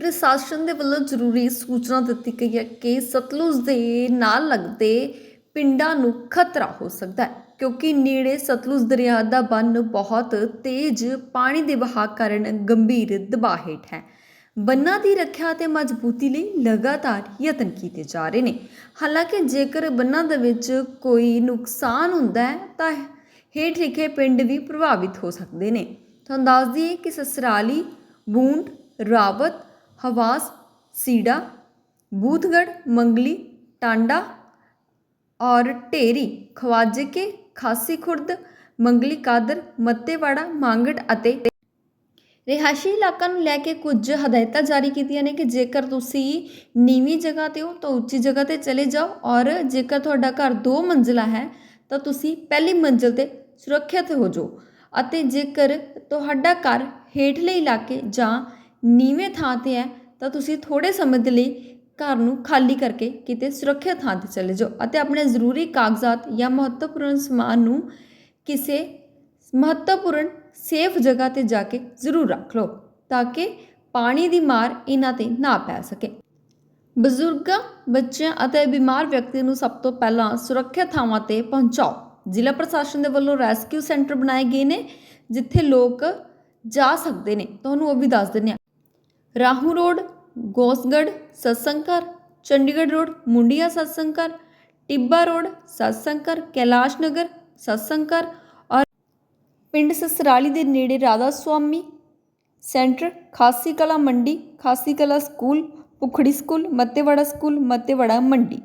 ਪ੍ਰਸ਼ਾਸਨ ਦੇ ਵੱਲੋਂ ਜ਼ਰੂਰੀ ਸੂਚਨਾ ਦਿੱਤੀ ਗਈ ਹੈ ਕਿ ਸਤਲੁਜ ਦੇ ਨਾਲ ਲੱਗਦੇ ਪਿੰਡਾਂ ਨੂੰ ਖਤਰਾ ਹੋ ਸਕਦਾ ਹੈ, ਕਿਉਂਕਿ ਨੇੜੇ ਸਤਲੁਜ ਦਰਿਆ ਦਾ ਬੰਨ ਬਹੁਤ ਤੇਜ਼ ਪਾਣੀ ਦੇ ਵਹਾਅ ਕਾਰਨ ਗੰਭੀਰ ਦਬਾਅ ਹੇਠ ਹੈ। ਬੰਨਾਂ ਦੀ ਰੱਖਿਆ ਤੇ ਮਜ਼ਬੂਤੀ ਲਈ ਲਗਾਤਾਰ ਯਤਨ ਕੀਤੇ ਜਾ ਰਹੇ ਨੇ। ਹਾਲਾਂਕਿ ਜੇਕਰ ਬੰਨਾਂ ਦੇ ਵਿੱਚ ਕੋਈ ਨੁਕਸਾਨ ਹੁੰਦਾ ਹੈ, ਤਾਂ ਹੇਠ ਲਿਖੇ ਪਿੰਡ ਵੀ ਪ੍ਰਭਾਵਿਤ ਹੋ ਸਕਦੇ ਨੇ। ਤੁਹਾਨੂੰ ਦੱਸ ਦਈਏ ਕਿ ਸਸਰਾਲੀ, ਬੂੰਡ, ਰਾਵਤ ਹਵਾਸ ਸੀੜਾ ਬੂਥਗੜ, ਮੰਗਲੀ, ਟਾਂਡਾ, ਔਰ ਢੇਰੀ ਖਵਾਜਕੇ ਖਾਸੀ ਖੁਰਦ, ਮੰਗਲੀ ਕਾਦਰ, ਮੱਤੇਵਾੜਾ, ਮੰਗੜ ਅਤੇ ਰਿਹਾਇਸ਼ੀ ਇਲਾਕਾ ਨੂੰ ਲੈ ਕੇ ਕੁਝ ਹਦਾਇਤਾਂ ਜਾਰੀ ਕੀਤੀਆਂ ਨੇ ਕਿ ਜੇਕਰ ਤੁਸੀਂ ਨੀਵੀਂ ਜਗ੍ਹਾ ਤੇ ਹੋ ਤਾਂ ਉੱਚੀ ਜਗ੍ਹਾ ਤੇ ਚਲੇ ਜਾਓ ਔਰ ਜੇਕਰ ਤੁਹਾਡਾ ਘਰ ਦੋ ਮੰਜ਼ਿਲਾ ਹੈ ਤਾਂ ਤੁਸੀਂ ਪਹਿਲੀ ਮੰਜ਼ਿਲ ਤੇ ਸੁਰੱਖਿਅਤ ਹੋ ਜਾਓ ਅਤੇ ਜੇਕਰ ਤੁਹਾਡਾ ਘਰ ਹੇਠਲੇ ਇਲਾਕੇ ਜਾਂ ਨੀਵੇਂ ਥਾਂ ਤੇ ਹੈ, ਤਾਂ ਤੁਸੀਂ ਥੋੜ੍ਹੇ ਸਮੇਂ ਦੇ ਲਈ ਘਰ ਨੂੰ ਖਾਲੀ ਕਰਕੇ ਕਿਤੇ ਸੁਰੱਖਿਅਤ ਥਾਂ ਤੇ ਚਲੇ ਜਾਓ ਅਤੇ ਆਪਣੇ ਜ਼ਰੂਰੀ ਕਾਗਜ਼ਾਤ ਜਾਂ ਮਹੱਤਵਪੂਰਨ ਸਮਾਨ ਨੂੰ ਕਿਸੇ ਮਹੱਤਵਪੂਰਨ ਸੇਫ ਜਗ੍ਹਾ ਤੇ ਜਾ ਕੇ ਜ਼ਰੂਰ ਰੱਖ ਲਓ ਤਾਂ ਕਿ ਪਾਣੀ ਦੀ ਮਾਰ ਇਹਨਾਂ ਤੇ ਨਾ ਪੈ ਸਕੇ। ਬਜ਼ੁਰਗਾਂ, ਬੱਚਿਆਂ ਅਤੇ ਬਿਮਾਰ ਵਿਅਕਤੀ ਨੂੰ ਸਭ ਤੋਂ ਪਹਿਲਾਂ ਸੁਰੱਖਿਅਤ ਥਾਵਾਂ ਤੇ ਪਹੁੰਚਾਓ। ਜ਼ਿਲ੍ਹਾ ਪ੍ਰਸ਼ਾਸਨ ਦੇ ਵੱਲੋਂ ਰੈਸਕਿਊ ਸੈਂਟਰ ਬਣਾਏ ਗਏ ਨੇ, ਜਿੱਥੇ ਲੋਕ ਜਾ ਸਕਦੇ ਨੇ। ਤੁਹਾਨੂੰ ਉਹ ਵੀ ਦੱਸ ਦਿੰਦੇ ਹਾਂ। ਰਾਹੂ ਰੋਡ ਗੋਸਗੜ ਸਤਸੰਗਕਰ ਚੰਡੀਗੜ੍ਹ ਰੋਡ, ਮੁੰਡੀਆ ਸਤਸੰਗਕਰ ਟਿੱਬਾ ਰੋਡ ਸਤਸੰਗਕਰ ਕੈਲਾਸ਼ ਨਗਰ ਸਤਸੰਗਕਰ ਔਰ ਪਿੰਡ ਸਸਰਾਲੀ ਦੇ ਨੇੜੇ ਰਾਧਾ ਸੁਆਮੀ ਸੈਂਟਰ, ਖਾਸੀ ਕਲਾ ਮੰਡੀ, Khasi Kalan school Pukhri school, Mattewara school, Mattewara ਮੰਡੀ।